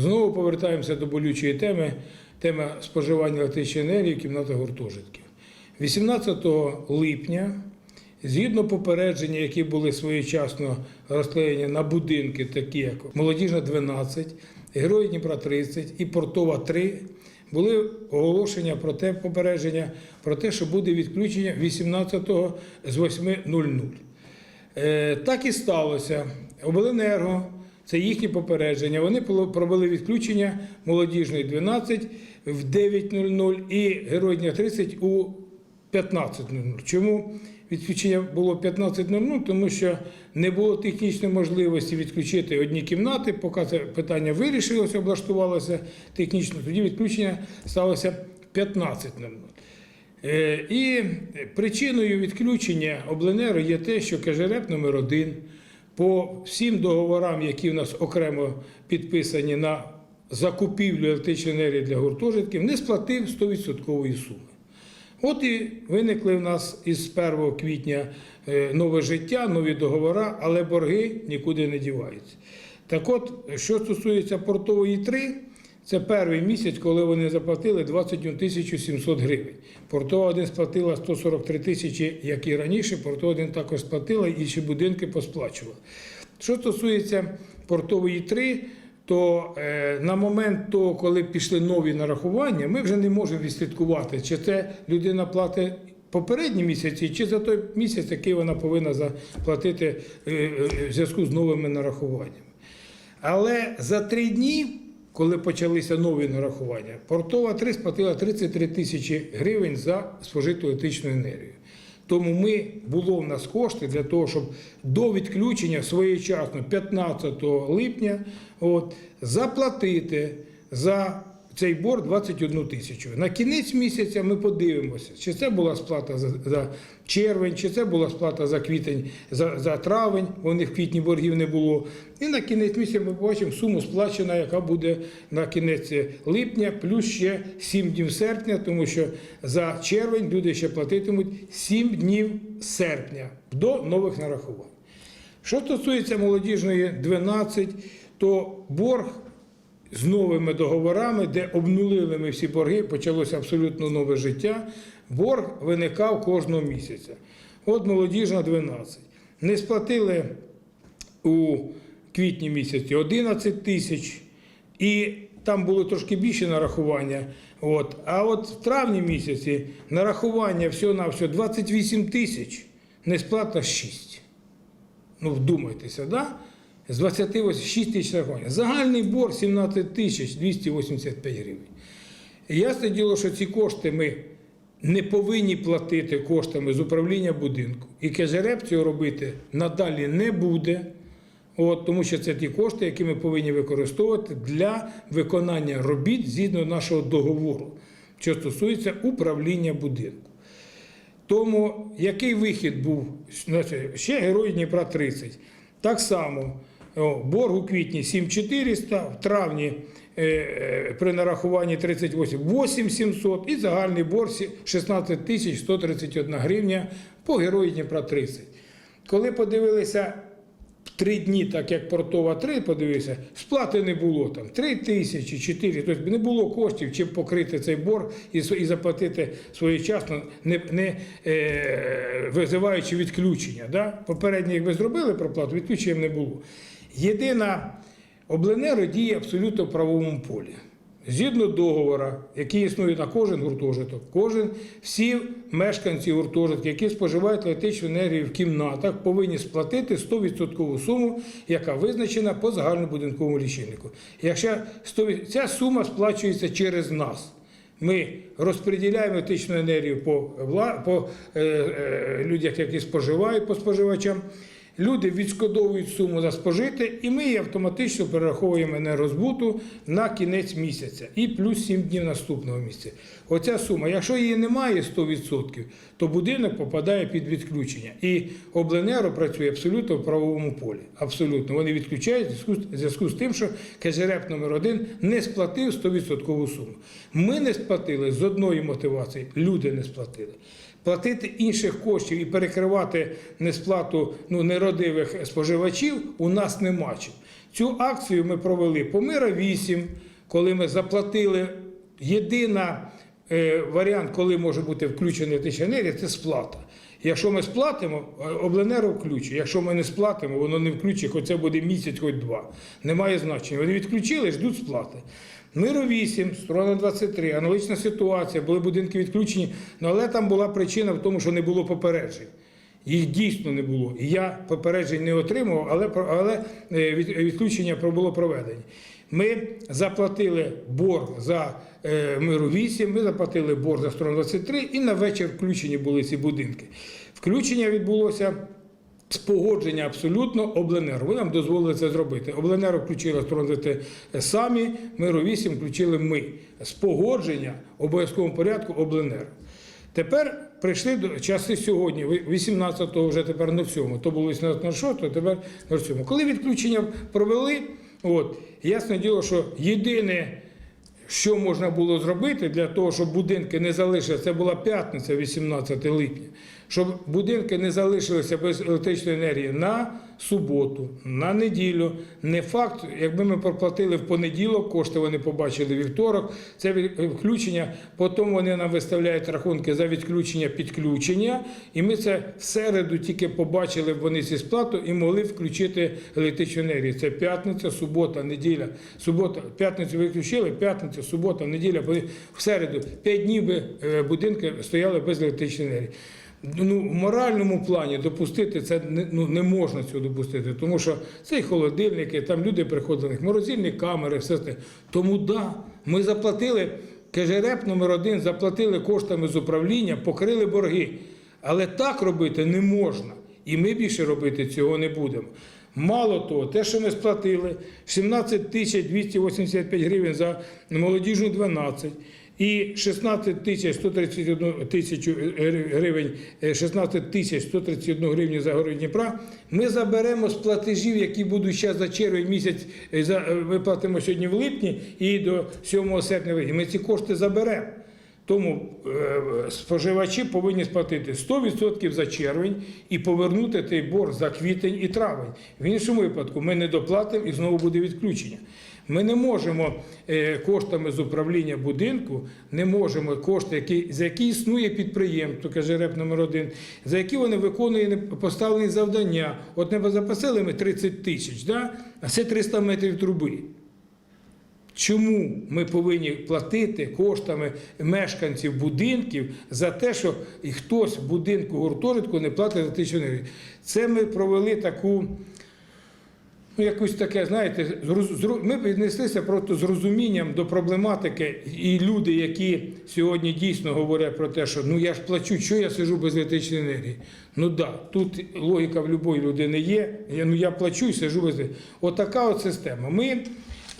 Знову повертаємося до болючої теми, тема споживання електричної енергії в кімнатах гуртожитків. 18 липня, згідно попередження, які були своєчасно розклеєні на будинки, такі як Молодіжна 12, Герої Дніпра 30 і Портова 3, були оголошення про те попередження, про те, що буде відключення 18-го з 8.00. Е, Так і сталося. Обленерго, це їхні попередження. Вони провели відключення молодіжної 12 в 9.00 і Герой Дня 30 у 15.00. Чому відключення було 15.00? Тому що не було технічної можливості відключити одні кімнати, поки це питання вирішилося, облаштувалося технічно, тоді відключення сталося 15.00. Е, І причиною відключення обленерго є те, що КЖРЕП номер 1 по всім договорам, які в нас окремо підписані на закупівлю електричної енергії для гуртожитків, не сплатив 100% суми. От і виникли в нас із 1 квітня е, нове життя, нові договори, але борги нікуди не діваються. Так от, що стосується портової 3, це перший місяць, коли вони заплатили 21 тисячу 700 гривень. Портова 1 сплатила 143 тисячі, як і раніше, портова 1 також сплатила, і ще будинки посплачували. Що стосується портової 3, то е, на момент того, коли пішли нові нарахування, ми вже не можемо відслідкувати, чи це людина платить попередні місяці, чи за той місяць, який вона повинна заплатити е, е, в зв'язку з новими нарахуваннями. Але за три дні, коли почалися нові нарахування, портова 3 сплатила 33 тисячі гривень за спожиту електричну енергію. Тому ми було в нас кошти для того, щоб до відключення своєчасно 15 липня от, заплатити за цей борг 21 тисячу. На кінець місяця ми подивимося, чи це була сплата за, за червень, чи це була сплата за квітень, за, за травень, них в квітні боргів не було. І на кінець місяця ми побачимо суму сплачена, яка буде на кінець липня, плюс ще 7 днів серпня, тому що за червень люди ще платитимуть 7 днів серпня до нових нарахувань. Що стосується молодіжної 12, то борг з новими договорами, де обнулили ми всі борги, почалося абсолютно нове життя. Борг виникав кожного місяця. От молодіжна 12. Не сплатили у квітні місяці 11 тисяч, і там було трошки більше нарахування. От. А от в травні місяці нарахування всього-навсього 28 тисяч, несплата 6. Ну, вдумайтеся, да? З 26 тисяч нарахування. Загальний борг 17 тисяч 285 гривень. І Ясне діло, що ці кошти ми не повинні платити коштами з управління будинку. І КЖРЕП цього робити надалі не буде. От, тому що це ті кошти, які ми повинні використовувати для виконання робіт згідно нашого договору, що стосується управління будинку. Тому який вихід був? Ще Герой Дніпра 30. Так само борг у квітні 7400, в травні е, е, при нарахуванні 38 8700 і загальний борг сі- 16 131 гривня по Герої Дніпра 30. Коли подивилися три дні, так як портова 3 подивився, сплати не було там 3 тисячі, 4, тобто не було коштів, чим покрити цей борг і, і заплатити своєчасно, не, не е, визиваючи відключення. Да? Попередньо, якби зробили проплату, відключення не було. Єдина обленерго діє абсолютно в правовому полі. Згідно договора, який існує на кожен гуртожиток, кожен, всі мешканці гуртожитки, які споживають електричну енергію в кімнатах, повинні сплатити 100% суму, яка визначена по загальнобудинковому лічильнику. Якщо 100%, ця сума сплачується через нас. Ми розподіляємо електричну енергію по, по е, е, людях, які споживають по споживачам. Люди відшкодовують суму за спожите, і ми її автоматично перераховуємо енергозбуту на кінець місяця і плюс 7 днів наступного місяця. Оця сума, якщо її немає 100%, то будинок попадає під відключення. І обленерго працює абсолютно в правовому полі. Абсолютно. Вони відключають в зв'язку з- тим, що КЖРЕП номер 1 не сплатив 100% суму. Ми не сплатили з одної мотивації, люди не сплатили. Платити інших коштів і перекривати несплату ну, неродивих споживачів у нас нема чим. Цю акцію ми провели по Мира 8, коли ми заплатили єдина е, варіант, коли може бути включена електрична енергія, це сплата. Якщо ми сплатимо, обленерго включить. Якщо ми не сплатимо, воно не включить, хоч це буде місяць, хоч два. Немає значення. Вони відключили, ждуть сплати. Миру 8, сторона 23, аналогічна ситуація, були будинки відключені, ну, але там була причина в тому, що не було попереджень. Їх дійсно не було. І я попереджень не отримував, але, але е, відключення було проведені. Ми заплатили борг за е, миру 8, ми заплатили борг за сторону 23 і на вечір включені були ці будинки. Включення відбулося з погодження абсолютно обленерго. Ви нам дозволили це зробити. Обленерго включили сторону самі, миру 8 включили ми. З погодження обов'язковому порядку обленерго. Тепер прийшли до часи сьогодні, ви- 18-го вже тепер на всьому. То було 18.06, то тепер на всьому. Коли відключення провели, от, ясне діло, що єдине, що можна було зробити для того, щоб будинки не залишилися, це була п'ятниця, 18 липня, щоб будинки не залишилися без електричної енергії на суботу, на неділю. Не факт, якби ми проплатили в понеділок, кошти вони побачили вівторок, це від- включення, потім вони нам виставляють рахунки за відключення підключення, і ми це в середу тільки побачили вони ці сплату і могли включити електричну енергію. Це п'ятниця, субота, неділя. Субота, п'ятницю виключили, п'ятниця, субота, неділя. В середу п'ять днів би е, будинки стояли без електричної енергії. Ну, в моральному плані допустити це не, ну, не можна цього допустити, тому що це і холодильники, там люди приходили, морозильні камери, все це. Тому да, ми заплатили, кажереп номер один, заплатили коштами з управління, покрили борги. Але так робити не можна. І ми більше робити цього не будемо. Мало того, те, що ми сплатили 17 тисяч 285 гривень за молодіжну 12 і 16 тисяч 131 тисячу гривень, е, 16 тисяч 131 гривню за город Дніпра, ми заберемо з платежів, які будуть ще за червень місяць, е, е, ми платимо сьогодні в липні і до 7 серпня, ми ці кошти заберемо. Тому е, споживачі повинні сплатити 100% за червень і повернути той борг за квітень і травень. В іншому випадку ми не доплатимо і знову буде відключення. Ми не можемо е, коштами з управління будинку, не можемо кошти, які, за які існує підприємство, каже реп номер один, за які вони виконують поставлені завдання. От не запасили ми 30 тисяч, да? а це 300 метрів труби. Чому ми повинні платити коштами мешканців будинків за те, що хтось в будинку гуртожитку не платить електричну енергію? Це ми провели таку, ну якусь таке, знаєте, ми віднеслися просто з розумінням до проблематики, і люди, які сьогодні дійсно говорять про те, що ну я ж плачу, що я сижу без електричної енергії. Ну да, тут логіка в будь-якої людини є. Я, ну я плачу і сижу без електричної. Отака от система. Ми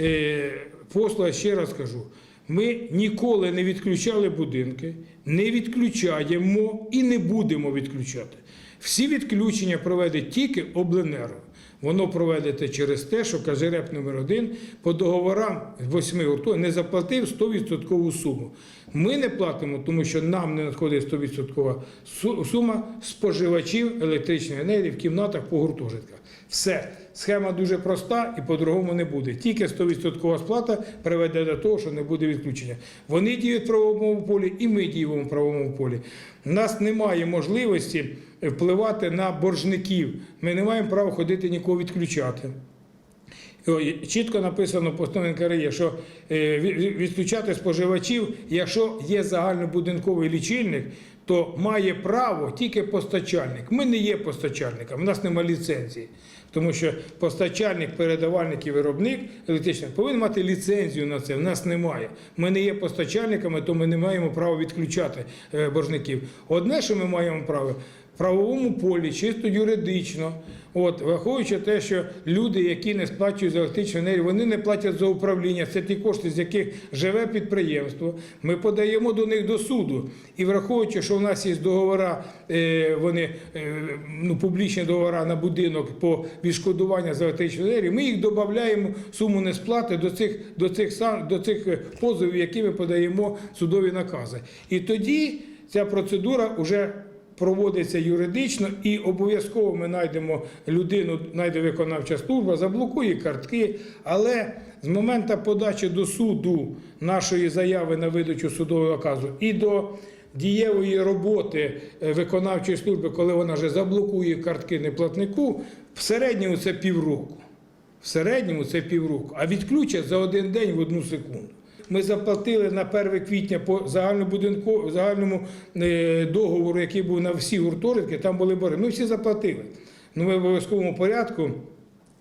е, послуга, ще раз кажу, ми ніколи не відключали будинки, не відключаємо і не будемо відключати. Всі відключення проведуть тільки обленерго. Воно проведете через те, що каже реп номер один по договорам восьми гуртов не заплатив 100% суму. Ми не платимо, тому що нам не надходить 100% сума споживачів електричної енергії в кімнатах по гуртожитках. Все. Схема дуже проста і по-другому не буде. Тільки 100% сплата приведе до того, що не буде відключення. Вони діють в правовому полі, і ми діємо в правовому полі. У нас немає можливості впливати на боржників. Ми не маємо права ходити нікого відключати. Чітко написано постанові НКРЄ, що е, від- від- відключати споживачів, якщо є загальнобудинковий лічильник, то має право тільки постачальник. Ми не є постачальником, у нас немає ліцензії. Тому що постачальник, передавальник і виробник електричний повинен мати ліцензію на це. У нас немає. Ми не є постачальниками, то ми не маємо права відключати е, боржників. Одне, що ми маємо право, правовому полі, чисто юридично, от, враховуючи те, що люди, які не сплачують за електричну енергію, вони не платять за управління, це ті кошти, з яких живе підприємство. Ми подаємо до них до суду. І враховуючи, що в нас є договори, е, вони е, ну, публічні договори на будинок по відшкодуванню за електричну енергію, ми їх додаємо суму несплати до цих, до цих, до цих е, позовів, які ми подаємо судові накази. І тоді ця процедура вже проводиться юридично, і обов'язково ми знайдемо людину, знайде виконавча служба, заблокує картки. Але з моменту подачі до суду нашої заяви на видачу судового наказу і до дієвої роботи е, виконавчої служби, коли вона вже заблокує картки неплатнику, в середньому це півроку. В середньому це півроку, а відключать за один день в одну секунду. Ми заплатили на 1 квітня по загальнобудинку, загальному е, договору, який був на всі гуртожитки, там були борги. Ми всі заплатили. Ну, ми в обов'язковому порядку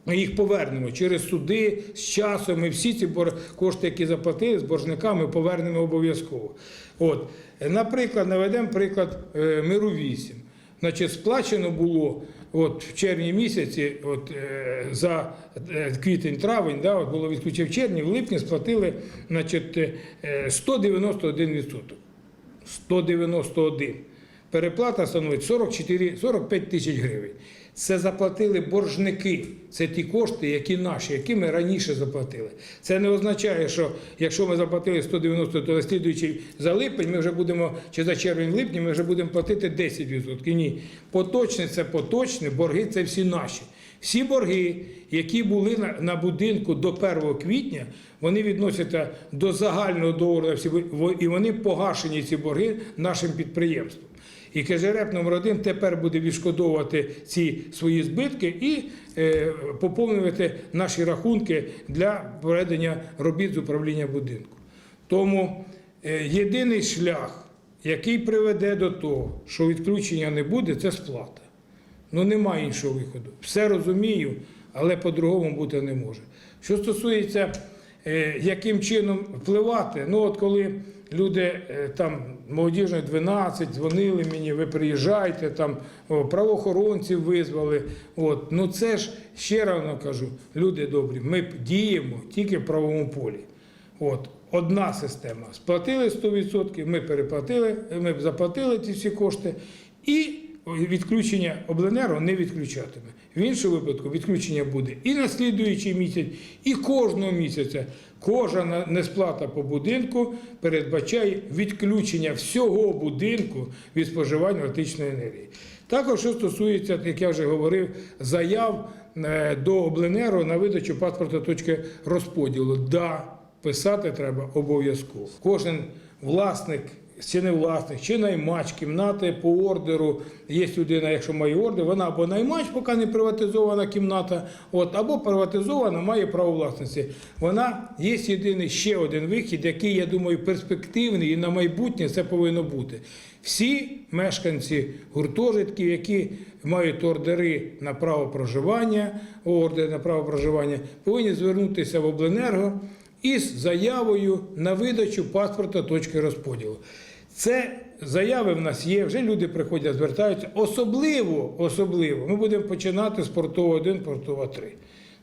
їх повернемо через суди з часом. Ми всі ці кошти, які заплатили з боржниками, повернемо обов'язково. От, наприклад, наведемо приклад е, миру 8. Значить, сплачено було от в червні місяці, от е, за е, квітень-травень, да, було відключено в червні, в липні сплатили значить, е, 191 відсоток. 191. Переплата становить 44, 45 тисяч гривень. Це заплатили боржники. Це ті кошти, які наші, які ми раніше заплатили. Це не означає, що якщо ми заплатили 190, то слідуючий за липень ми вже будемо, чи за червень-липні, ми вже будемо платити 10%. Ні. Поточне це поточне, борги це всі наші. Всі борги, які були на, будинку до 1 квітня, вони відносяться до загального договору і вони погашені ці борги нашим підприємством. І КЖРЕП номер 1 тепер буде відшкодовувати ці свої збитки і е, поповнювати наші рахунки для проведення робіт з управління будинку. Тому е, єдиний шлях, який приведе до того, що відключення не буде, це сплата. Ну немає іншого виходу. Все розумію, але по-другому бути не може. Що стосується, е, яким чином впливати, ну от коли люди е, там молодіжної 12 дзвонили мені, ви приїжджайте, там правоохоронців визвали. От, ну це ж ще равно кажу, люди добрі, ми діємо тільки в правовому полі. От, одна система. Сплатили 100%, ми переплатили, ми заплатили ці всі кошти, і відключення обленерго не відключатиме. В іншому випадку відключення буде і на слідуючий місяць, і кожного місяця. Кожна несплата по будинку передбачає відключення всього будинку від споживання електричної енергії. Також, що стосується, як я вже говорив, заяв е, до обленерго на видачу паспорта точки розподілу. Да, писати треба обов'язково. Кожен власник. Чи не власник, чи наймач кімнати по ордеру. Є людина, якщо має ордер, вона або наймач, поки не приватизована кімната, от, або приватизована, має право власності. Вона є єдиний ще один вихід, який, я думаю, перспективний і на майбутнє це повинно бути. Всі мешканці гуртожитків, які мають ордери на право проживання, ордер на право проживання, повинні звернутися в обленерго із заявою на видачу паспорта точки розподілу. Це заяви в нас є, вже люди приходять, звертаються. Особливо, особливо, ми будемо починати з портового 1, портова 3.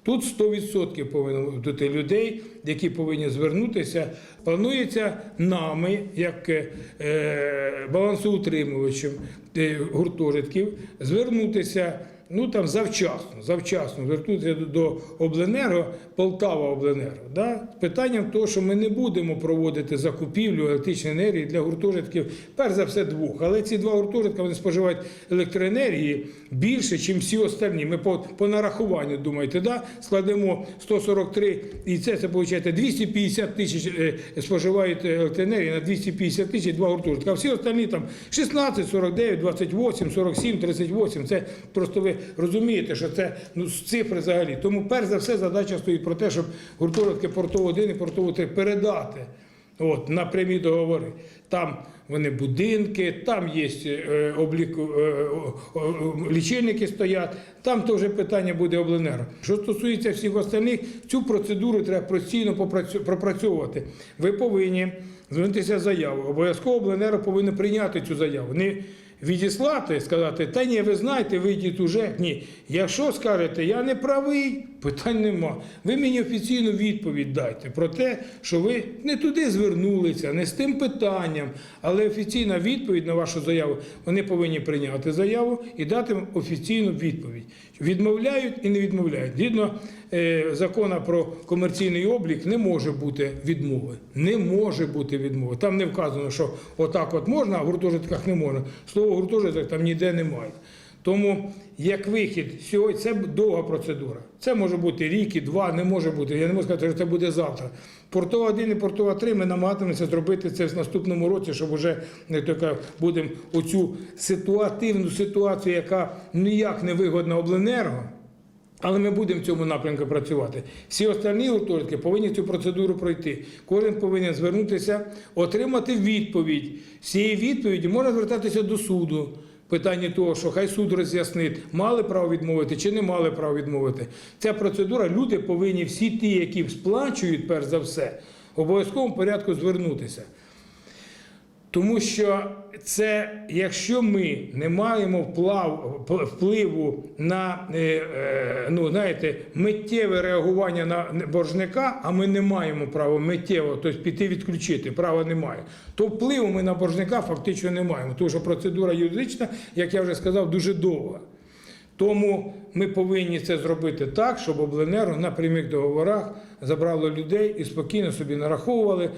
Тут 100% повинно бути людей, які повинні звернутися. Планується нами, як е, балансоутримувачем е, гуртожитків, звернутися ну там завчасно, завчасно звернутися до, обленерго, Полтава обленерго. Да? Питанням того, що ми не будемо проводити закупівлю електричної енергії для гуртожитків, перш за все двох. Але ці два гуртожитка вони споживають електроенергії більше, ніж всі остальні. Ми по, по нарахуванню думаєте, да? складемо 143, і це це виходить 250 тисяч е, споживають електроенергії на 250 тисяч два гуртожитка. А всі остальні там 16, 49, 28, 47, 38. Це просто ви розумієте, що це ну, цифри взагалі. Тому перш за все задача стоїть про те, щоб гуртожитки портово 1 і портово 3 передати от, на прямі договори. Там вони будинки, там є е, обліку, е, лічильники стоять, там теж питання буде обленерго. Що стосується всіх остальних, цю процедуру треба постійно пропрацьовувати. Ви повинні звернутися з заявою. Обов'язково обленерго повинно прийняти цю заяву. Не відіслати, сказати, та ні, ви знаєте, вийдіть уже. Ні. Якщо скажете, я не правий, питань нема. Ви мені офіційну відповідь дайте про те, що ви не туди звернулися, не з тим питанням, але офіційна відповідь на вашу заяву. Вони повинні прийняти заяву і дати офіційну відповідь. Відмовляють і не відмовляють. Згідно е, закону про комерційний облік не може бути відмови. Не може бути відмови. Там не вказано, що отак от можна, а в гуртожитках не можна. Слово слово гуртожитку там ніде немає. Тому як вихід сьогодні це довга процедура. Це може бути рік і два, не може бути. Я не можу сказати, що це буде завтра. Портова 1 і портова 3 ми намагатимемося зробити це в наступному році, щоб вже не тільки будемо оцю ситуативну ситуацію, яка ніяк не вигодна обленерго. Але ми будемо в цьому напрямку працювати. Всі остальні гуртожитки повинні цю процедуру пройти. Кожен повинен звернутися, отримати відповідь. З цієї відповіді можна звертатися до суду. Питання того, що хай суд роз'яснить, мали право відмовити чи не мали право відмовити. Ця процедура, люди повинні всі ті, які сплачують, перш за все, обов'язковому порядку звернутися. Тому що це, якщо ми не маємо вплав, впливу на е, е, ну, знаєте, миттєве реагування на боржника, а ми не маємо права миттєво, тобто піти відключити, права немає, то впливу ми на боржника фактично не маємо. Тому що процедура юридична, як я вже сказав, дуже довга. Тому ми повинні це зробити так, щоб обленерго на прямих договорах забрало людей і спокійно собі нараховували.